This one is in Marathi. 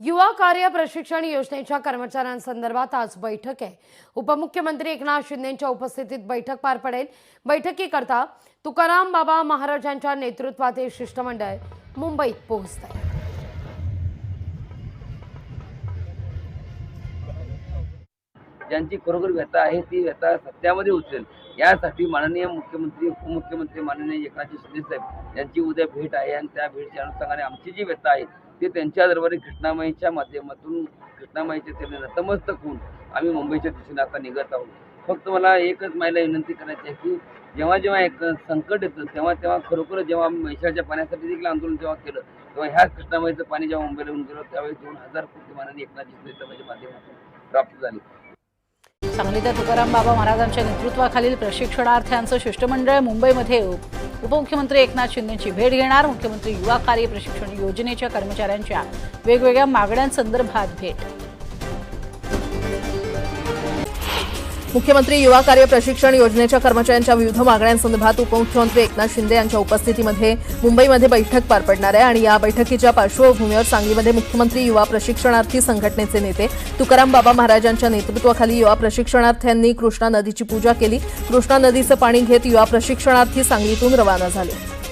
युवा कार्य प्रशिक्षण योजनेच्या कर्मचाऱ्यांसंदर्भात आज बैठक आहे. उपमुख्यमंत्री एकनाथ शिंदेच्या उपस्थितीत बैठक पार पडेल. बैठकीकरता तुकाराम बाबा महाराजांच्या नेतृत्वातील शिष्टमंडळ मुंबईत पोहोचत आहे. ज्यांची खरोखर व्यथा आहे ती व्यथा सत्यामध्ये उचलेल. यासाठी माननीय मुख्यमंत्री उपमुख्यमंत्री माननीय एकनाथजी शिंदे साहेब यांची उद्या भेट आहे आणि त्या भेटच्या अनुषंगाने आमची जी व्यथा आहे ते त्यांच्या दरबारी कृष्णामाईच्या माध्यमातून कृष्णामाईच्या चरणी नतमस्तक होऊन आम्ही मुंबईच्या दिशेने आता निघत आहोत. फक्त मला एकच माईला विनंती करायची आहे की जेव्हा जेव्हा एक संकट येतं तेव्हा तेव्हा खरोखर जेव्हा आम्ही म्हैसाळच्या पाण्यासाठी देखील आंदोलन जेव्हा केलं तेव्हा ह्याच कृष्णामाईचं पाणी जेव्हा मुंबईला येऊन गेलं त्यावेळी दोन हजार कोटी मानाने एकनाथ शिंदे साहेबांच्या माध्यमातून प्राप्त झाली. सांगलीच्या तुकाराम बाबा महाराजांच्या नेतृत्वाखालील प्रशिक्षणार्थ्यांचं शिष्टमंडळ मुंबईमध्ये उपमुख्यमंत्री एकनाथ शिंदेची भेट घेणार. मुख्यमंत्री युवा कार्य प्रशिक्षण योजनेच्या कर्मचाऱ्यांच्या वेगवेगळ्या मागण्यांसंदर्भात भेट. मुख्यमंत्री युवा कार्य प्रशिक्षण योजनेच्या कर्मचाऱ्यांच्या विविध मागण्यांसंदर्भात उपमुख्यमंत्री एकनाथ शिंदे यांच्या उपस्थितीमध्ये मुंबईमध्ये बैठक पार पडणार आहे आणि या बैठकीच्या पार्श्वभूमीवर सांगलीमध्ये मुख्यमंत्री युवा प्रशिक्षणार्थी संघटनेचे नेते तुकाराम बाबा महाराजांच्या नेतृत्वाखाली युवा प्रशिक्षणार्थ्यांनी कृष्णा नदीची पूजा केली. कृष्णा नदीचं पाणी घेत युवा प्रशिक्षणार्थी सांगलीतून रवाना झाले.